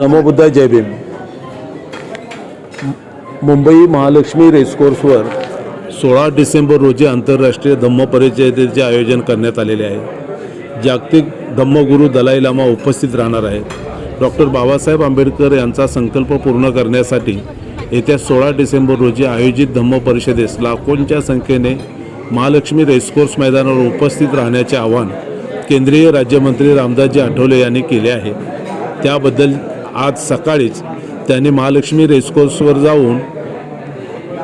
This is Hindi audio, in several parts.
नमो बुद्धा जय भीम. मुंबई महालक्ष्मी रेसकोर्सवर सोळा डिसेंबर रोजी आंतरराष्ट्रीय धम्म परिषदेचे आयोजन करण्यात आलेले आहे जागतिक धम्मगुरू दलाई लामा उपस्थित राहणार आहेत. डॉक्टर बाबासाहेब आंबेडकर यांचा संकल्प पूर्ण करण्यासाठी येत्या सोळा डिसेंबर रोजी आयोजित धम्म परिषदेस लाखोंच्या संख्येने महालक्ष्मी रेसकोर्स मैदानावर उपस्थित राहण्याचे आवाहन केंद्रीय राज्यमंत्री रामदासजी आठवले यांनी केले आहे. त्याबद्दल आज सकाळीच त्यांनी महालक्ष्मी रेसकोर्सवर जाऊन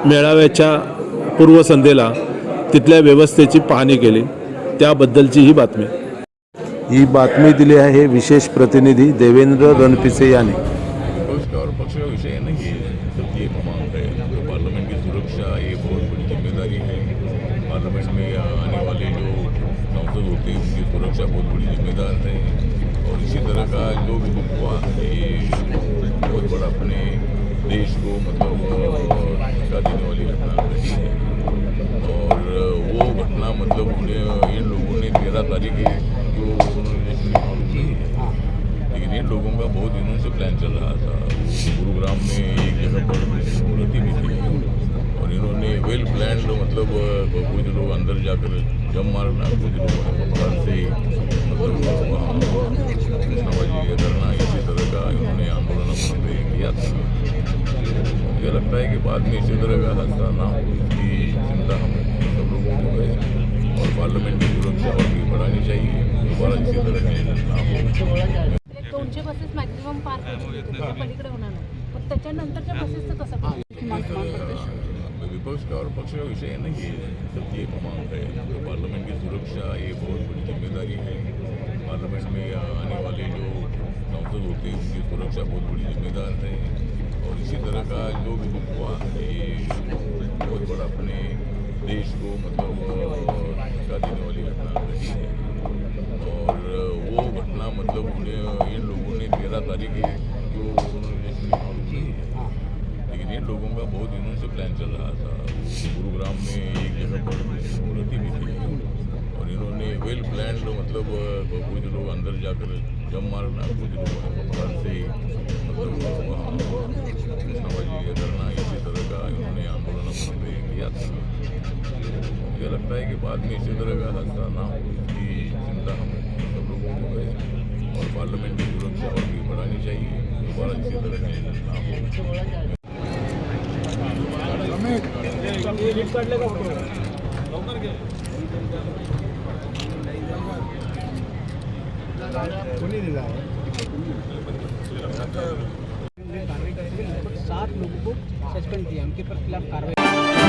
मेळाव्याच्या पूर्वसंध्येला तिथल्या व्यवस्थेची पाहणी केली. त्याबद्दलची ही बातमी. ही बातमी दिली आहे विशेष प्रतिनिधी देवेंद्र रणपिसे यांनी. उसका और पक्ष का विषय नहीं है सबकी एक मांग है तो पार्लियामेंट की सुरक्षा ये बहुत बड़ी जिम्मेदारी है पार्लियामेंट में आने वाले जो सांसद होते हैं उनकी सुरक्षा बहुत बड़ी जिम्मेदार है इसी तरह का जो भी हुआ ये बहुत बड़ा अपने देश को मतलब धक्का देने वाली घटना रही है। और वो घटना मतलब उन्हें, इन लोगों ने तेरह तारीख जो उन्होंने है। लेकिन इन लोगों का बहुत दिनों से प्लान चल रहा था। गुरुग्राम में एक जगह पर मूर्ति भी थी। और इन्होंने वेल प्लान मतलब कुछ लोग अंदर जाकर जम मारना, कुछ लोगों से मुझे लगता है कि बाद में इसी तरह का हादसा ना हो इसकी चिंता हम सब लोगों को है। और पार्लियामेंट की सुरक्षा और भी बढ़ानी चाहिए दोबारा इसी तरह के ना हो। बसेसचं कसं काय विपक्ष का और पक्ष का विषय नहीं है सबकी एक मांग है तो पार्लियामेंट की सुरक्षा ये बहुत बड़ी ज़िम्मेदारी है। पार्लियामेंट में आने वाले जो होते उनकी सुरक्षा बहुत बड़ी जिम्मेदार है और इसी तरह का जो भी दुख हुआ, ये बहुत बड़ा अपने देश को मतलब धक्का देने वाली घटना रही है। और वो घटना मतलब उन्हें, इन लोगों ने तेरह तारीख जो उन्होंने की लेकिन इन लोगों का बहुत दिनों से प्लान चल रहा था। गुरुग्राम में एक जगह पर मूर्ति भी थी और इन्होंने वेल प्लान मतलब कुछ लोग अंदर जाकर जम मारना कुछ लोगों से मतलब घोषणाबाजी करना इसी तरह का इन्होंने आंदोलन किया था मुझे लगता है कि बाद में इसी तरह का हादसा ना हो इसकी चिंता हम सब लोगों को है और पार्लियामेंट की सुरक्षा और भी बढ़ानी चाहिए दोबारा इसी तरह के ना हो सात लोगों को सस्पेंड किया उनके पर खिलाफ कार्रवाई।